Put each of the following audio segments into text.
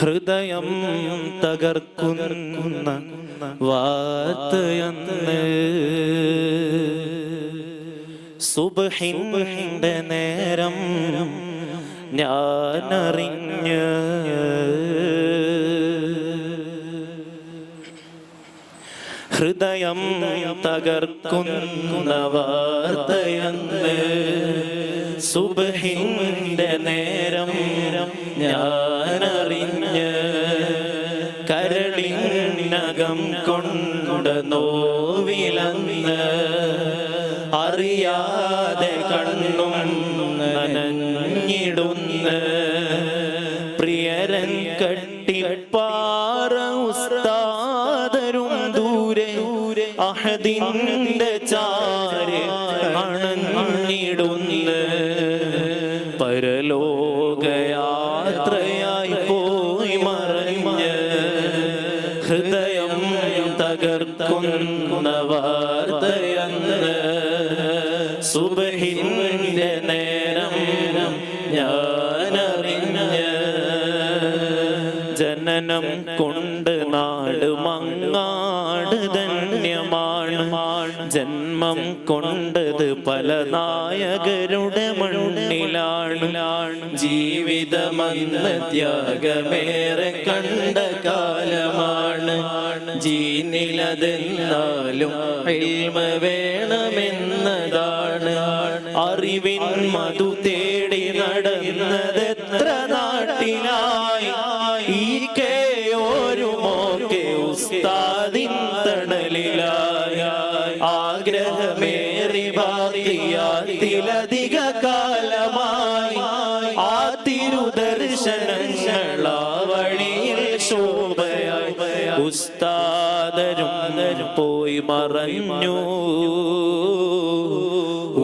ഹൃദയം തകർക്കുന്ന വാർത്തയെന്ന്. സുബഹിന്റെ നേരം ഞാനറിഞ്ഞ്. ഹൃദയം തകർക്കുന്ന വാർത്തയെന്ന്. സുബഹിന്റെ നേരം ഞാനറിഞ്ഞ് കരളിനകം കൊണ്ട് നോവിലന്ന് അറിയാതെ കണ്ണും നനഞ്ഞിടുന്ന് പ്രിയരൻ കട്ടിപ്പാറ ഉസ്താദരും ദൂരെ അഹദിന്റെ ചാരെ അണഞ്ഞിടുന്ന പരലോകയാത്രയായി പോയി മറഞ്ഞ് ഹൃദയം തകർക്കുന്ന വാർത്തയെന്ന്. സുബഹിന്റെ നേരം ഞാനറിഞ്ഞ്. ജനനം കൊണ്ട് നാട് മങ്ങാട് ധന്യമാണ് ജന്മം കൊണ്ടത് പല നായകരുടെ മണ്ണിലാണ്. ജീവിതമെന്ന് ത്യാഗമേറെ കണ്ട കാലമാണ്. ജീനിലതെന്നാലും വേണമെന്നതാണ്. അറിവിൻ മധു തേടി നടന്നതെത്ര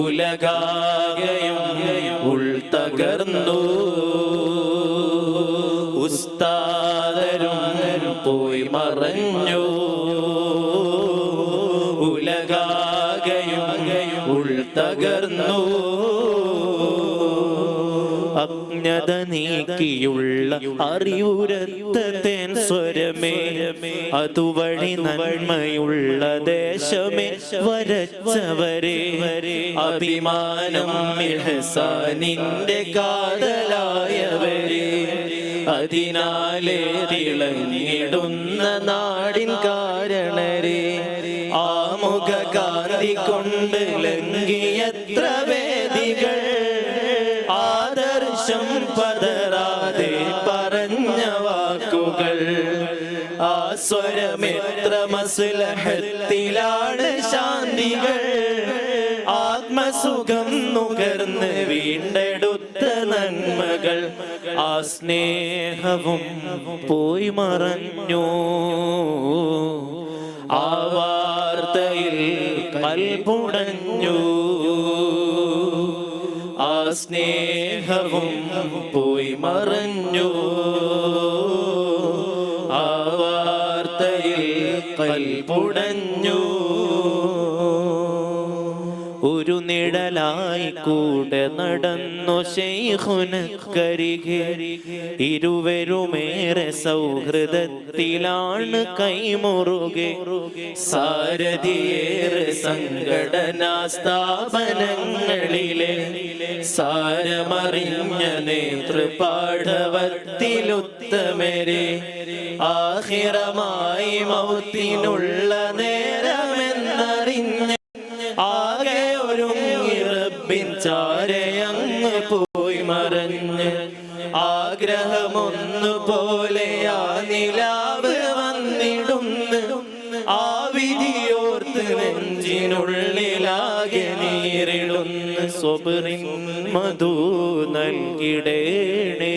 ഉലകാകയും ഉൾത്തകർന്നു ഉസ്താദരും പോയി മറഞ്ഞു. ഉലകാകയും ഉൾത്തകർന്നു അജ്ഞത നീക്കിയുള്ള അറിവുരത്ത തേൻ സ്വരമേ. അതുവഴി നന്മയുള്ള ദേശമേ വരച്ചവരെ. അഭിമാനം ഇഹ്സാനിന്റെ കാതലായവരെ. അതിനാലേ തിളങ്ങിടുന്ന നാടിൻ കാരണരെ. ആമുഖ കാന്തി കൊണ്ട് ലംഘിയത്ര വേദികൾ പതറാതെ പറഞ്ഞ വാക്കുകൾ. ആ സ്വരമെത്ര മസുലഹത്തിലാണ് ശാന്തികൾ. ആത്മസുഖം നുകർന്ന് വീണ്ടെടുത്ത നന്മകൾ. ആ സ്നേഹവും പോയി മറഞ്ഞു. ആ വാർത്തയിൽ കൽപുടഞ്ഞു സ്നേഹവും പോയി മറഞ്ഞു. ആ വാർത്തയിൽ കൽപുടഞ്ഞു. ഒരു നിഴലായി കൂടെ നടന്നു ശൈഖുനക്കരികെ ഇരുവരുമേറെ സൗഹൃദത്തിലാണ് കൈമുറുകെ. സാരഥിയേറെ സംഘടനാ സ്ഥാപനങ്ങളിലെ സാരമറിഞ്ഞ നേതൃപാഠവത്തിലുത്തമരെ. ആഹിറമായി മൗത്തിനുള്ള നേരമെന്നറിഞ്ഞ ആഗ്രഹമൊന്നു പോലെ ആ നിലാവ് വന്നിടുന്നു. ആ വിധിയോർത്ത് നെഞ്ചിനുള്ളിലാകെ നേരിടുന്ന സ്വപ്രി മധു നൽകിടേണേ.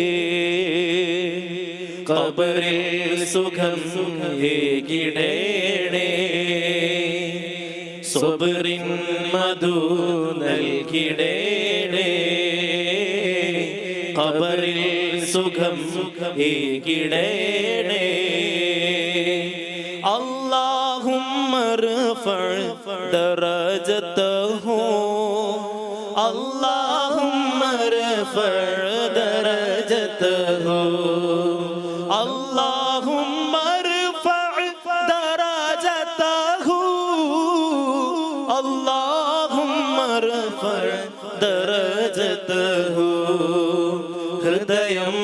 കബറിൽ സുഖം ഏകിടേണേ. സ്വബറിൻ മധു നൽകിടേണേ. കബറിൽ സുഖം ഏകിടേണേ اللهم ارفع درجته اللهم ارفع درجته اللهم ഹൃദയം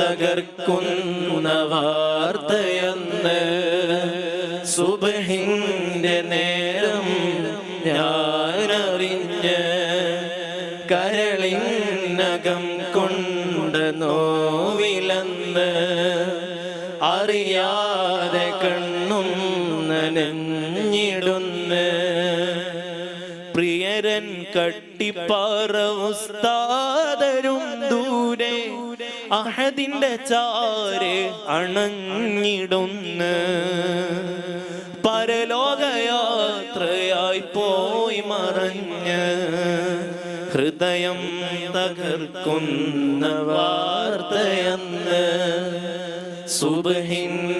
തകർക്കുന്ന വാർത്തയെന്ന് സുബഹിന്റെ നേരം ഞാനറിഞ്ഞ് കരളിനകം കൊണ്ട് നോവിലെന്ന് അറിയാതെ കണ്ണും നനഞ്ഞിടുന്ന്. പ്രിയരൻ കട്ടിപ്പാറ ഉസ്താദരും ദൂരെ അഹദിന്റെ ചാര് അണഞ്ഞിടുന്ന്. പരലോകയാത്രയായി പോയി മറഞ്ഞ് ഹൃദയം തകർക്കുന്ന വാർത്തയെന്ന്. ഞാൻ